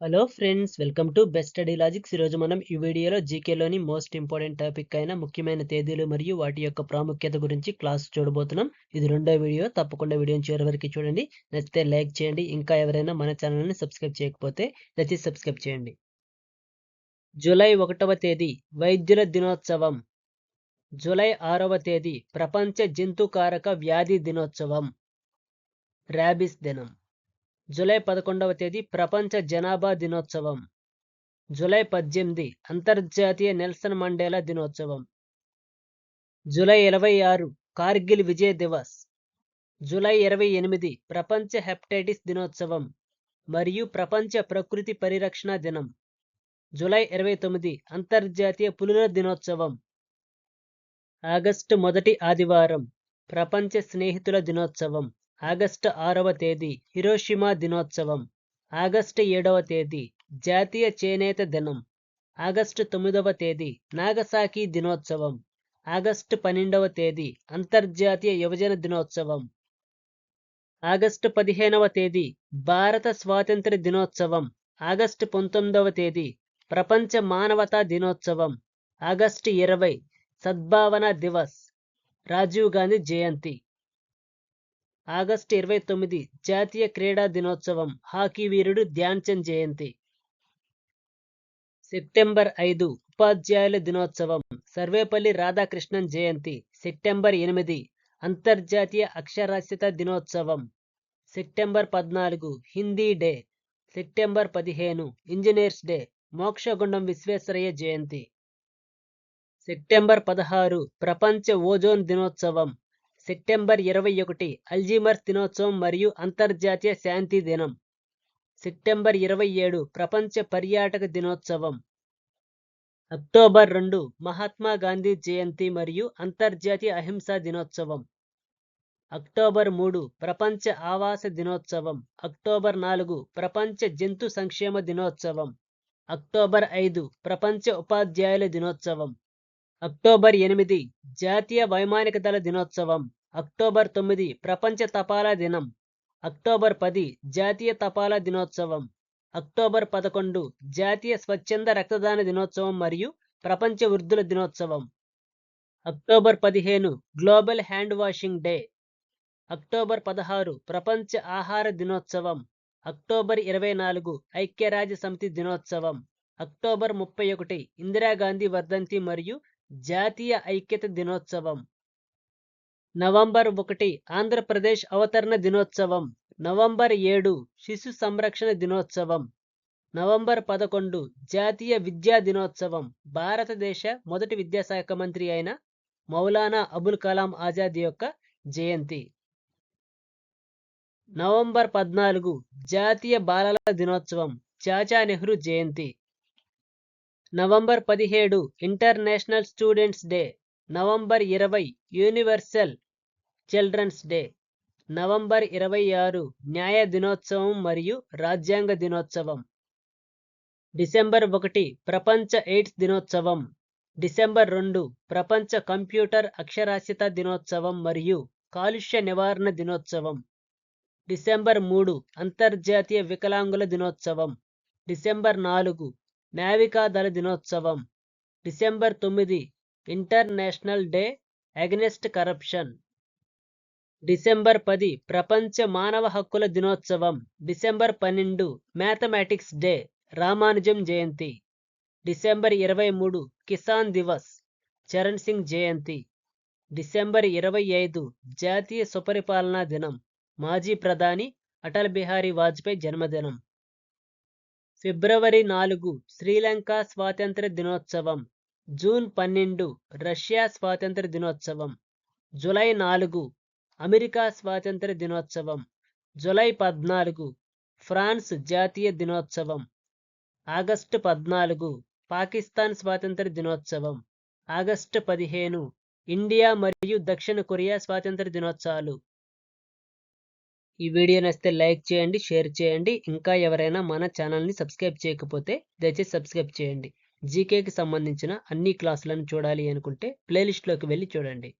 Hello friends welcome to Best Study Logics ఈరోజు మనం ఈ వీడియోలో జీకేలోని మోస్ట్ ఇంపార్టెంట్ టాపిక్ అయిన ముఖ్యమైన తేదీలు మరియు వాటి యొక్క ప్రాముఖ్యత గురించి క్లాస్ చూడబోతున్నాం. ఇది రెండో వీడియో. తప్పకుండా వీడియోని చివరి వరకు చూడండి. నచ్చితే లైక్ చేయండి. ఇంకా ఎవరైనా మన ఛానల్ని సబ్స్క్రైబ్ చేయకపోతే నచ్చి సబ్స్క్రైబ్ చేయండి. జూలై ఒకటవ తేదీ వైద్యుల దినోత్సవం. జూలై ఆరవ తేదీ ప్రపంచ జంతుకారక వ్యాధి దినోత్సవం. ర్యాబిస్ దినం. జూలై పదకొండవ తేదీ ప్రపంచ జనాభా దినోత్సవం. జూలై పద్దెనిమిది అంతర్జాతీయ నెల్సన్ మండేలా దినోత్సవం. జూలై ఇరవై ఆరు కార్గిల్ విజయ్ దివస్. జూలై ఇరవై ఎనిమిది ప్రపంచ హెప్టైటిస్ దినోత్సవం మరియు ప్రపంచ ప్రకృతి పరిరక్షణ దినం. జూలై ఇరవై తొమ్మిది అంతర్జాతీయ పులుల దినోత్సవం. ఆగస్టు మొదటి ఆదివారం ప్రపంచ స్నేహితుల దినోత్సవం. ఆగస్టు ఆరవ తేదీ హిరోషిమా దినోత్సవం. ఆగస్టు ఏడవ తేదీ జాతీయ చేనేత దినం. ఆగస్టు తొమ్మిదవ తేదీ నాగసాకి దినోత్సవం. ఆగస్టు పన్నెండవ తేదీ అంతర్జాతీయ యువజన దినోత్సవం. ఆగస్టు పదిహేనవ తేదీ భారత స్వాతంత్ర దినోత్సవం. ఆగస్టు పంతొమ్మిదవ తేదీ ప్రపంచ మానవతా దినోత్సవం. ఆగస్టు ఇరవై సద్భావన దివస్. రాజీవ్ గాంధీ జయంతి. ఆగస్టు ఇరవై తొమ్మిది జాతీయ క్రీడా దినోత్సవం. హాకీ వీరుడు ధ్యాన్చంద్ జయంతి. సెప్టెంబర్ ఐదు ఉపాధ్యాయుల దినోత్సవం. సర్వేపల్లి రాధాకృష్ణన్ జయంతి. సెప్టెంబర్ ఎనిమిది అంతర్జాతీయ అక్షరాస్యత దినోత్సవం. సెప్టెంబర్ పద్నాలుగు హిందీ డే. సెప్టెంబర్ పదిహేను ఇంజనీర్స్ డే. మోక్షగుండం విశ్వేశ్వరయ్య జయంతి. సెప్టెంబర్ పదహారు ప్రపంచ ఓజోన్ దినోత్సవం. సెప్టెంబర్ ఇరవై ఒకటి అల్జీమర్స్ దినోత్సవం మరియు అంతర్జాతీయ శాంతి దినం. సెప్టెంబర్ ఇరవై ఏడు ప్రపంచ పర్యాటక దినోత్సవం. అక్టోబర్ రెండు మహాత్మా గాంధీ జయంతి మరియు అంతర్జాతీయ అహింసా దినోత్సవం. అక్టోబర్ మూడు ప్రపంచ ఆవాస దినోత్సవం. అక్టోబర్ నాలుగు ప్రపంచ జంతు సంక్షేమ దినోత్సవం. అక్టోబర్ ఐదు ప్రపంచ ఉపాధ్యాయుల దినోత్సవం. అక్టోబర్ ఎనిమిది జాతీయ వైమానిక దళ దినోత్సవం. అక్టోబర్ తొమ్మిది ప్రపంచ తపాలా దినం. అక్టోబర్ పది జాతీయ తపాలా దినోత్సవం. అక్టోబర్ పదకొండు జాతీయ స్వచ్ఛంద రక్తదాన దినోత్సవం మరియు ప్రపంచ వృద్ధుల దినోత్సవం. అక్టోబర్ పదిహేను global hand washing day. October పదహారు ప్రపంచ ఆహార దినోత్సవం. అక్టోబర్ ఇరవై నాలుగు ఐక్యరాజ్య సమితి దినోత్సవం. అక్టోబర్ ముప్పై ఒకటి ఇందిరాగాంధీ వర్ధంతి మరియు జాతీయ ఐక్యత దినోత్సవం. నవంబర్ ఒకటి ఆంధ్రప్రదేశ్ అవతరణ దినోత్సవం. నవంబర్ ఏడు శిశు సంరక్షణ దినోత్సవం. నవంబర్ పదకొండు జాతీయ విద్యా దినోత్సవం. భారతదేశ మొదటి విద్యాశాఖ మంత్రి అయిన మౌలానా అబుల్ కలాం ఆజాద్ యొక్క జయంతి. నవంబర్ పద్నాలుగు జాతీయ బాలల దినోత్సవం. చాచా నెహ్రూ జయంతి. నవంబర్ పదిహేడు ఇంటర్నేషనల్ స్టూడెంట్స్ డే. నవంబర్ ఇరవై యూనివర్సల్ చిల్డ్రన్స్ డే. నవంబర్ ఇరవై ఆరు న్యాయ దినోత్సవం మరియు రాజ్యాంగ దినోత్సవం. డిసెంబర్ ఒకటి ప్రపంచ ఎయిడ్స్ దినోత్సవం. డిసెంబర్ రెండు ప్రపంచ కంప్యూటర్ అక్షరాస్యత దినోత్సవం మరియు కాలుష్య నివారణ దినోత్సవం. డిసెంబర్ మూడు అంతర్జాతీయ వికలాంగుల దినోత్సవం. డిసెంబర్ నాలుగు నావికాదళ దినోత్సవం. డిసెంబర్ తొమ్మిది international day against corruption. December పది ప్రపంచ మానవ హక్కుల దినోత్సవం. డిసెంబర్ పన్నెండు మ్యాథమెటిక్స్ డే రామానుజం జయంతి. డిసెంబర్ ఇరవై మూడు కిసాన్ దివస్ చరణ్ సింగ్ జయంతి. డిసెంబర్ ఇరవై ఐదు జాతీయ సుపరిపాలనా దినం మాజీ ప్రధాని అటల్ బిహారీ వాజ్పేయి జన్మదినం. ఫిబ్రవరి నాలుగు శ్రీలంక స్వాతంత్ర దినోత్సవం. జూన్ పన్నెండు రష్యా స్వాతంత్ర దినోత్సవం. జులై నాలుగు అమెరికా స్వాతంత్ర దినోత్సవం. జులై పద్నాలుగు ఫ్రాన్స్ జాతీయ దినోత్సవం. ఆగస్టు పద్నాలుగు పాకిస్తాన్ స్వాతంత్ర దినోత్సవం. ఆగస్టు పదిహేను ఇండియా మరియు దక్షిణ కొరియా స్వాతంత్ర దినోత్సవాలు. ఈ వీడియో నచ్చితే లైక్ చేయండి షేర్ చేయండి. ఇంకా ఎవరైనా మన ఛానల్ని సబ్స్క్రైబ్ చేయకపోతే దయచేసి సబ్స్క్రైబ్ చేయండి. జీకేకి సంబంధించిన అన్ని క్లాసులను చూడాలి అనుకుంటే ప్లేలిస్ట్లోకి వెళ్ళి చూడండి.